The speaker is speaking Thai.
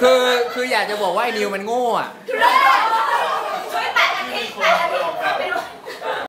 คือคืออยากจะบอกว่าไอ้นิวมันโง่อะ